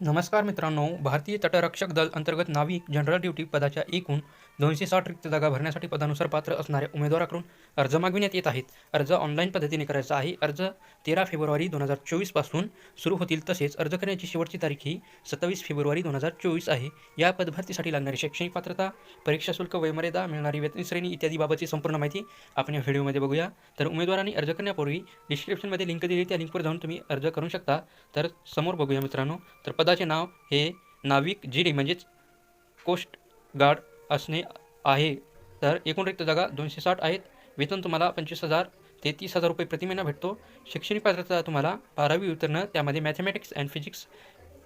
नमस्कार मित्रांनो भारतीय तटरक्षक दल अंतर्गत नाविक जनरल ड्युटी पदाच्या एकूण दोनशे साठ रिक्त जागा भरण्यासाठी पदानुसार पात्र असणाऱ्या उमेदवाराकडून अर्ज मागविण्यात येत आहेत. अर्ज ऑनलाईन पद्धतीने करायचा आहे. अर्ज तेरा फेब्रुवारी दोन हजार चोवीसपासून सुरू होतील तसेच अर्ज करण्याची शेवटची तारीख ही सत्तावीस फेब्रुवारी दोन हजार चोवीस आहे. या पदभरतीसाठी लागणारी शैक्षणिक पात्रता परीक्षा शुल्क वयमर्यादा मिळणारी वेतन श्रेणी इत्यादी बाबतची संपूर्ण माहिती आपण या व्हिडिओमध्ये बघूया. तर उमेदवारांनी अर्ज करण्यापूर्वी डिस्क्रिप्शनमध्ये लिंक दिली त्या लिंकवर जाऊन तुम्ही अर्ज करू शकता. तर समोर बघूया मित्रांनो. तर पदाचे नाव हे नाविक जी डी म्हणजेच कोस्ट गार्ड असणे आहे. तर एकूण रिक्त जागा दोनशे साठ आहेत. वेतन तुम्हाला पंचवीस हजार ते तीस हजार रुपये प्रति महिना भेटतो. शैक्षणिक पात्रता तुम्हाला बारावी उत्तीर्ण त्यामध्ये मॅथमॅटिक्स अँड फिजिक्स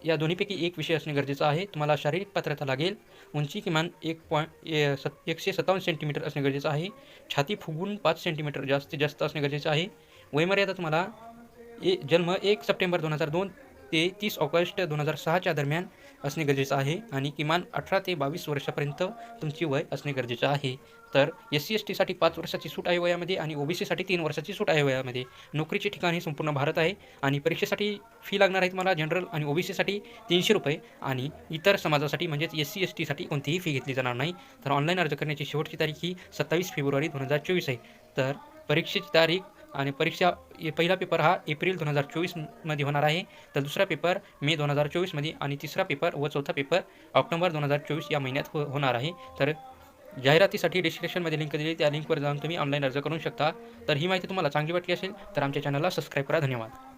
या दोन्हीपैकी एक विषय असणे गरजेचं आहे. तुम्हाला शारीरिक पात्रता लागेल. उंची किमान एक पॉईंट सत एकशे सत्तावन्न सेंटीमीटर असणे गरजेचं आहे. छाती फुगून पाच सेंटीमीटर जास्तीत जास्त असणे गरजेचं आहे. वयमर्यादा तुम्हाला ए जन्म एक सप्टेंबर दोन हजार दोन ते तीस ऑगस्ट दोन हजार सहाच्या दरम्यान असणे गरजेचं आहे आणि किमान अठरा ते बावीस वर्षापर्यंत तुमची वय असणे गरजेचं आहे. तर एस सी एस टीसाठी पाच वर्षाची सूट आहे वयामध्ये आणि ओ बी सीसाठी तीन वर्षाची सूट आहे वयामध्ये. नोकरीचे ठिकाण हे संपूर्ण भारत आहे आणि परीक्षेसाठी फी लागणार आहे तुम्हाला जनरल आणि ओ बी सीसाठी तीनशे रुपये आणि इतर समाजासाठी म्हणजेच एस सी एस टीसाठी कोणतीही फी घेतली जाणार नाही. तर ऑनलाईन अर्ज करण्याची शेवटची तारीख ही सत्तावीस फेब्रुवारी दोन हजार चोवीस आहे. तर परीक्षेची तारीख आणि परीक्षा ए- पहिला पेपर हा एप्रिल दोन हजार चोवीसमध्ये होणार आहे. तर दुसरा पेपर मे दोन हजार चोवीसमध्ये आणि तिसरा पेपर व चौथा पेपर ऑक्टोबर दोन हजार चोवीस या महिन्यात हो होणार आहे. तर जाहिरातीसाठी डिस्क्रिप्शनमध्ये लिंक दिली त्या लिंकवर जाऊन तुम्ही ऑनलाईन अर्ज करू शकता. तर ही माहिती तुम्हाला चांगली वाटली असेल तर आमच्या चॅनलला सबस्क्राईब करा. धन्यवाद.